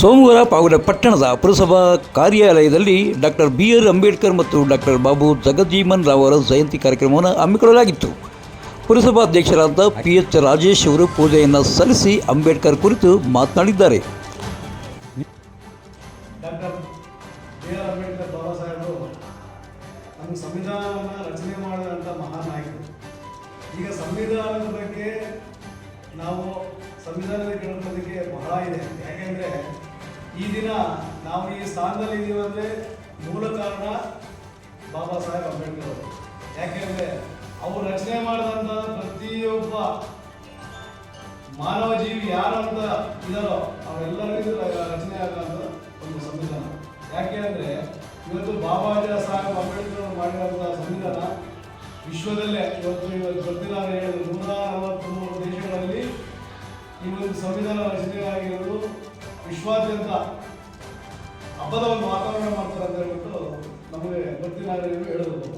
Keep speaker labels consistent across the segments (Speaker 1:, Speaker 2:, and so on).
Speaker 1: ಸೋಮವಾರ ಪಾವಗಡ ಪಟ್ಟಣದ ಪುರಸಭಾ ಕಾರ್ಯಾಲಯದಲ್ಲಿ ಡಾಕ್ಟರ್ ಬಿ ಆರ್ ಅಂಬೇಡ್ಕರ್ ಮತ್ತು ಡಾಕ್ಟರ್ ಬಾಬು ಜಗಜೀವನ್ ರಾವ್ ಅವರ ಜಯಂತಿ ಕಾರ್ಯಕ್ರಮವನ್ನು ಹಮ್ಮಿಕೊಳ್ಳಲಾಗಿತ್ತು. ಪುರಸಭಾ ಅಧ್ಯಕ್ಷರಾದ ಪಿ ಎಚ್ ರಾಜೇಶ್ ಅವರು ಪೂಜೆಯನ್ನು ಸಲ್ಲಿಸಿ ಅಂಬೇಡ್ಕರ್ ಕುರಿತು ಮಾತನಾಡಿದ್ದಾರೆ.
Speaker 2: ಈಗ ಸಂವಿಧಾನದ ಬಗ್ಗೆ ನಾವು ಸಂವಿಧಾನದ ಕೇಳೋದಕ್ಕೆ ಬಹಳ ಇದೆ. ಯಾಕೆಂದರೆ ಈ ದಿನ ನಾವು ಈ ಸ್ಥಾನದಲ್ಲಿ ಇದ್ದೀವಿ ಅಂದರೆ ಮೂಲ ಕಾರಣ ಬಾಬಾ ಸಾಹೇಬ್ ಅಂಬೇಡ್ಕರ್ ಅವರು. ಯಾಕೆಂದರೆ ಅವರು ರಚನೆ ಮಾಡಿದಂಥ ಪ್ರತಿಯೊಬ್ಬ ಮಾನವ ಜೀವಿ ಯಾರು ಅಂತ ಇದಾರೋ ಅವರೆಲ್ಲರಿಗೂ ರಚನೆ ಆದಂಥ ಒಂದು ಸಂವಿಧಾನ. ಯಾಕೆ ಅಂದರೆ ಇವತ್ತು ಬಾಬಾ ಸಾಹೇಬ್ ಅಂಬೇಡ್ಕರ್ ಅವರು ಮಾಡಿರೋಂಥ ಸಂವಿಧಾನ ವಿಶ್ವದಲ್ಲೇ ಇವತ್ತು ಇವತ್ತು ಗೊತ್ತಿಲ್ಲ ಹೇಳಿದ್ರು ನೂರ ನಲವತ್ತ್ಮೂರು ದೇಶಗಳಲ್ಲಿ ಈ ಒಂದು ಸಂವಿಧಾನ ರಚನೆ ಆಗಿರೋದು ವಿಶ್ವಾದ್ಯಂತ ಹಬ್ಬದ ಒಂದು ವಾತಾವರಣ ಮಾಡ್ತಾರೆ ಅಂತ ಹೇಳ್ಬಿಟ್ಟು ನಮಗೆ ಅಂತ ಹೇಳಬಹುದು.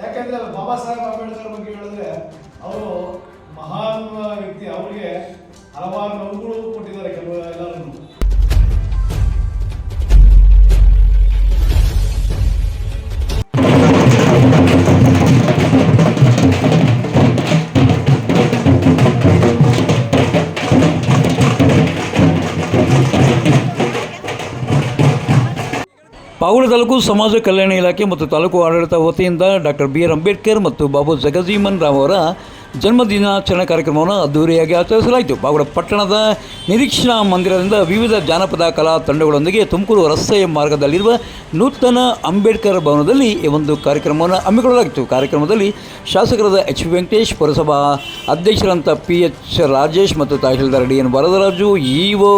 Speaker 2: ಯಾಕೆಂದ್ರೆ ಬಾಬಾ ಸಾಹೇಬ್ ಅಂಬೇಡ್ಕರ್ ಬಗ್ಗೆ ಹೇಳಿದ್ರೆ ಅವರು ಮಹಾನ್ ವ್ಯಕ್ತಿ. ಅವರಿಗೆ ಹಲವಾರು ನೋವುಗಳು ಕೊಟ್ಟಿದ್ದಾರೆ ಕೆಲವು ಎಲ್ಲರೂ
Speaker 1: ಪಾವಗಡ ತಾಲೂಕು ಸಮಾಜ ಕಲ್ಯಾಣ ಇಲಾಖೆ ಮತ್ತು ತಾಲೂಕು ಆಡಳಿತ ವತಿಯಿಂದ ಡಾಕ್ಟರ್ ಬಿ ಆರ್ ಅಂಬೇಡ್ಕರ್ ಮತ್ತು ಬಾಬು ಜಗಜೀವನ್ ರಾವ್ ಅವರ ಜನ್ಮದಿನಾಚರಣೆ ಕಾರ್ಯಕ್ರಮವನ್ನು ಅದ್ದೂರಿಯಾಗಿ ಆಚರಿಸಲಾಯಿತು. ಬಾಗಡ ಪಟ್ಟಣದ ನಿರೀಕ್ಷಣಾ ಮಂದಿರದಿಂದ ವಿವಿಧ ಜಾನಪದ ಕಲಾ ತಂಡಗಳೊಂದಿಗೆ ತುಮಕೂರು ರಸ್ತೆಯ ಮಾರ್ಗದಲ್ಲಿರುವ ನೂತನ ಅಂಬೇಡ್ಕರ್ ಭವನದಲ್ಲಿ ಈ ಒಂದು ಕಾರ್ಯಕ್ರಮವನ್ನು ಹಮ್ಮಿಕೊಳ್ಳಲಾಗಿತ್ತು. ಕಾರ್ಯಕ್ರಮದಲ್ಲಿ ಶಾಸಕರಾದ ಎಚ್ ವೆಂಕಟೇಶ್, ಪುರಸಭಾ ಅಧ್ಯಕ್ಷರಂತ ಪಿ ಎಚ್ ರಾಜೇಶ್ ಮತ್ತು tahsildar D N Varadaraju EO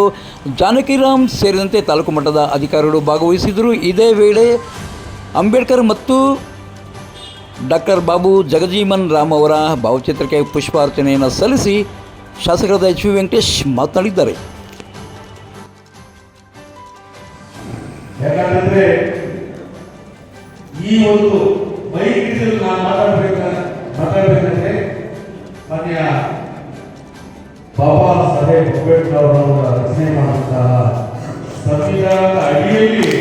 Speaker 1: Janakiram ಸೇರಿದಂತೆ ತಾಲೂಕು ಮಟ್ಟದ ಅಧಿಕಾರಿಗಳು ಭಾಗವಹಿಸಿದರು ಇದೇ ವೇಳೆ ಅಂಬೇಡ್ಕರ್ ಮತ್ತು ಡಾಕ್ಟರ್ ಬಾಬು ಜಗಜೀವನ್ ರಾಮ್ ಅವರ ಭಾವಚಿತ್ರಕ್ಕೆ ಪುಷ್ಪಾರ್ಚನೆಯನ್ನು ಸಲ್ಲಿಸಿ ಶಾಸಕರಾದ ಎಚ್ ವಿ ವೆಂಕಟೇಶ್ ಮಾತನಾಡಿದ್ದಾರೆ.
Speaker 3: ಯಾಕಂತಂದ್ರೆ ಈ ಒಂದು ವೈಯಕ್ತಿಕ ನಾನು ಮಾತಾಡ್ಬೇಕ, ಮಾತಾಡ್ಬೇಕಂದ್ರೆ ಮಾನ್ಯ ಬಾಬಾ ಸಾಹೇಬ್ ಅಂಬೇಡ್ಕರ್ ಅವರ ರಚನೆ ಮಾಡುವಂತಹ ಸಂವಿಧಾನದ ಅಡಿಯಲ್ಲಿ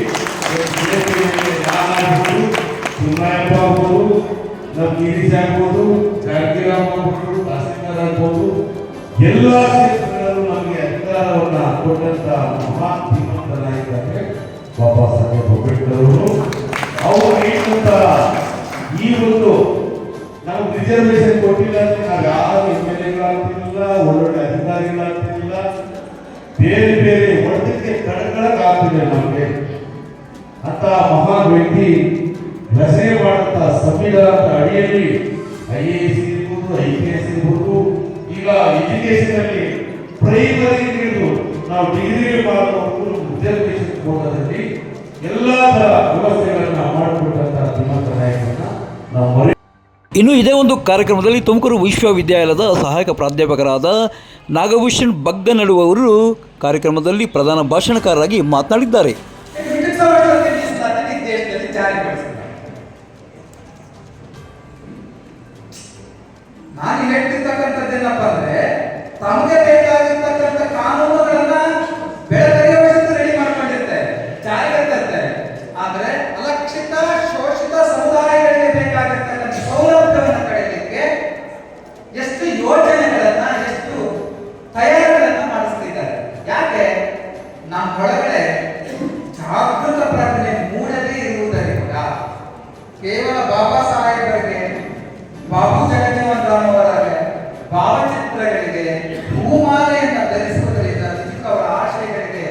Speaker 3: ನಮ್ಮ ಗಿರೀಶ್ ಆಗ್ಬೋದು ಜಾನಕಿರಾಮ್ ಆಗ್ಬೋದು, ತಹಸೀಲ್ದಾರ್ ಆಗ್ಬೋದು, ಎಲ್ಲ ಕ್ಷೇತ್ರಗಳಲ್ಲೂ ನಮಗೆ ಅಧಿಕಾರವನ್ನ ಕೊಟ್ಟಂತ ಮಹಾನ್ ಅಂದ್ರೆ ಬಾಬಾ ಸಾಹೇಬ್ ಅಂಬೇಡ್ಕರ್ ಅವರು. ಅವರು ನೀಡಿದಂತ ಈ ಒಂದು ನಾವು ರಿಸರ್ವೇಶನ್ ಕೊಟ್ಟಿಲ್ಲ ಅಂದ್ರೆ ನಾವು ಯಾರು ಎಂ ಎಲ್ ಎಗಳಾಗ್ತಿರ್ಲಿಲ್ಲ ಒಳ್ಳೊಳ್ಳೆ ಅಧಿಕಾರಿಗಳಾಗ್ತಿರ್ಲಿಲ್ಲ. ಬೇರೆ ಬೇರೆ ಕಡ್ಕೊಳಕ್ ಆಗ್ತಿದೆ ನಮಗೆ. ಅಂತ ಮಹಾನ್ ವ್ಯಕ್ತಿ ರಚನೆ ಮಾಡಂತ ಸಂವಿಧಾನದ ಅಡಿಯಲ್ಲಿ ಐ ಎ ಎಸ್ ಇರ್ಬೋದು ಐ ಪಿ ಎಸ್ ಇರ್ಬೋದು ಈಗ ಎಜುಕೇಶನ್ ಅಲ್ಲಿ ಪ್ರೈಮರಿ ಹಿಡಿದು ನಾವು ಡಿಗ್ರಿ ಮಾಡುವವರೆಗೂ ರಿಸರ್ವೇಶನ್ ಕೋಟಾದಲ್ಲಿ ಎಲ್ಲ ತರ ವ್ಯವಸ್ಥೆಗಳನ್ನ ಮಾಡಿಕೊಟ್ಟಂತ ಧೀಮಂತ ನಾಯಕರನ್ನ ನಾವು ಮರೆ
Speaker 1: ಇನ್ನು ಇದೇ ಒಂದು ಕಾರ್ಯಕ್ರಮದಲ್ಲಿ ತುಮಕೂರು ವಿಶ್ವವಿದ್ಯಾಲಯದ ಸಹಾಯಕ ಪ್ರಾಧ್ಯಾಪಕರಾದ ನಾಗಭೂಷಣ್ ಬಗ್ಗನಡುವವರು ಕಾರ್ಯಕ್ರಮದಲ್ಲಿ ಪ್ರಧಾನ ಭಾಷಣಕಾರರಾಗಿ ಮಾತನಾಡಿದ್ದಾರೆ.
Speaker 4: ಭಾವಚಿತ್ರಗಳಿಗೆ ಹೂಮಾಲೆಯನ್ನ ಧರಿಸುವುದರಿಂದ ಚಿಕ್ಕವರ ಆಶಯಗಳಿಗೆ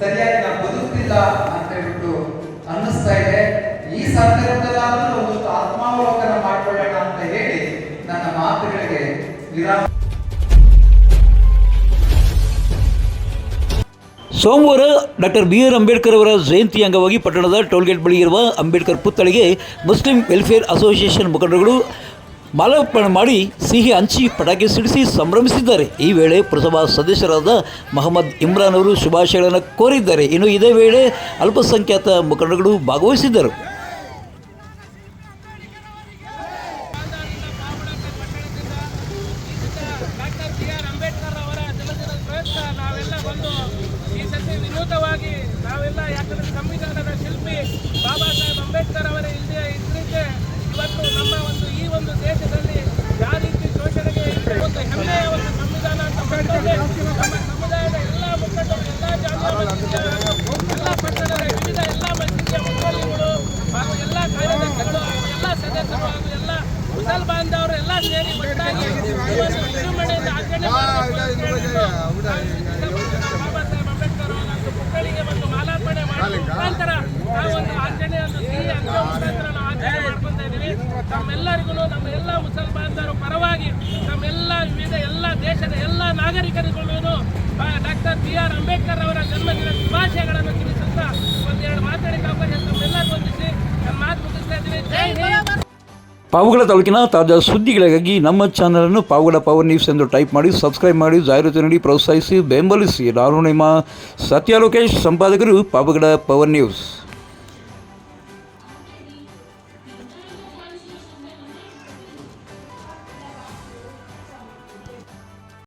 Speaker 4: ಸರಿಯಾಗಿ ನಾವು ಬದುಕ್ತಿಲ್ಲ ಅಂತ ಹೇಳ್ಬಿಟ್ಟು ಅನ್ನಿಸ್ತಾ ಇದೆ. ಈ ಸಂದರ್ಭದಲ್ಲಾದರೂ ಒಂದು ಆತ್ಮಾವಲೋಕನ ಮಾಡಿಕೊಳ್ಳೋಣ ಅಂತ ಹೇಳಿ ನನ್ನ ಮಾತುಗಳಿಗೆ ವಿರಾಮ.
Speaker 1: ಸೋಮವಾರ ಡಾಕ್ಟರ್ ಬಿ ಆರ್ ಅಂಬೇಡ್ಕರ್ ಅವರ ಜಯಂತಿ ಅಂಗವಾಗಿ ಪಟ್ಟಣದ ಟೋಲ್ಗೇಟ್ ಬಳಿ ಇರುವ ಅಂಬೇಡ್ಕರ್ ಪುತ್ಥಳಿಗೆ ಮುಸ್ಲಿಂ ವೆಲ್ಫೇರ್ ಅಸೋಸಿಯೇಷನ್ ಮುಖಂಡರುಗಳು ಮಾಲಾರ್ಪಣೆ ಮಾಡಿ ಸಿಹಿ ಹಂಚಿ ಪಟಾಕಿ ಸಿಡಿಸಿ ಸಂಭ್ರಮಿಸಿದ್ದಾರೆ. ಈ ವೇಳೆ ಪುರಸಭಾ ಸದಸ್ಯರಾದ ಮಹಮ್ಮದ್ ಇಮ್ರಾನ್ ಅವರು ಶುಭಾಶಯಗಳನ್ನು ಕೋರಿದ್ದಾರೆ. ಇನ್ನು ಇದೇ ವೇಳೆ ಅಲ್ಪಸಂಖ್ಯಾತ ಮುಖಂಡಗಳು ಭಾಗವಹಿಸಿದ್ದರು.
Speaker 5: ನಾವೆಲ್ಲ ಯಾಕಂದ್ರೆ ಸಂವಿಧಾನದ ಶಿಲ್ಪಿ ಬಾಬಾ ಸಾಹೇಬ್ ಅಂಬೇಡ್ಕರ್ ಅವರ ಇಲ್ಲದೆ ಇದ್ರಿದ್ದೆ ಇವತ್ತು ನಮ್ಮ ಒಂದು ಈ ಒಂದು ದೇಶದಲ್ಲಿ ಯಾವ ರೀತಿ ಶೋಷಣೆಗೆ ಒಂದು ಹೆಮ್ಮೆಯ ಒಂದು ಸಂವಿಧಾನ ಅಂತ ಬಂದದ್ದೇ ನಮ್ಮ ಸಮುದಾಯದ ಎಲ್ಲ ಮುಖಂಡರು, ಎಲ್ಲ ಜಾತಿಯ ಎಲ್ಲ ಪಟ್ಟಣದ ವಿವಿಧ ಎಲ್ಲ ಮಸೀದಿಯ ಮುಖಂಡರುಗಳು, ಹಾಗೂ ಎಲ್ಲ ಕಾರ್ಯದರ್ಶಿಗಳು ಎಲ್ಲ ಸದಸ್ಯರು, ಹಾಗೂ ಎಲ್ಲ ಮುಸಲ್ ಬಾಂಧವರು ಎಲ್ಲ ಸೇರಿ ಒಟ್ಟಾಗಿ ಒಂದು ವಿಜೃಂಭಣೆಯಿಂದ ಆಚರಣೆ ಬಾಬಾ ಸಾಹೇಬ್ ಅಂಬೇಡ್ಕರ್ ಅವರ ಮಕ್ಕಳಿಗೆ ಒಂದು ಮಾಲಾರ್ಪಣೆ ಮಾಡುವ ಮುಖಾಂತರ ಆ ಒಂದು ಆಚರಣೆ ಒಂದು ಸಿಹಿ ಅಂಗ ಮುಖಾಂತರ ಇದ್ದೀವಿ ನಮ್ಮೆಲ್ಲರಿಗೂ ನಮ್ಮ ಎಲ್ಲ ಮುಸಲ್ಮಾನರ ಬಾಂಧವರು ಪರವಾಗಿ ನಮ್ಮೆಲ್ಲ ವಿವಿಧ ಎಲ್ಲ ದೇಶದ ಎಲ್ಲ ನಾಗರಿಕರಿಗೂ ಡಾಕ್ಟರ್ ಬಿ ಆರ್ ಅಂಬೇಡ್ಕರ್ ಅವರ ಜನ್ಮದಿನ ಶುಭಾಶಯಗಳನ್ನು ತಿಳಿಸುತ್ತಾ ಒಂದೆರಡು ಮಾತಾಡಿದ ಅವಕಾಶ ತಮ್ಮೆಲ್ಲ ಹೊಂದಿಸಿ ನನ್ನ ಮಾತು ಮುಗಿಸ್ತಾ ಇದ್ದೀನಿ. ಜೈ ಹಿಂದ್.
Speaker 1: ಪಾವಗಡ ತಾಲೂಕಿನ ತಾಜಾ ಸುದ್ದಿಗಳಿಗಾಗಿ ನಮ್ಮ ಚಾನಲನ್ನು ಪಾವಗಡ ಪವರ್ ನ್ಯೂಸ್ ಎಂದು ಟೈಪ್ ಮಾಡಿ ಸಬ್ಸ್ಕ್ರೈಬ್ ಮಾಡಿ ಜಾಹೀರಾತು ನೀಡಿ ಪ್ರೋತ್ಸಾಹಿಸಿ ಬೆಂಬಲಿಸಿ. ನಾನು ನಿಮ್ಮ ಸತ್ಯ ಲೋಕೇಶ್ ಸಂಪಾದಕರು ಪಾವಗಡ ಪವರ್ ನ್ಯೂಸ್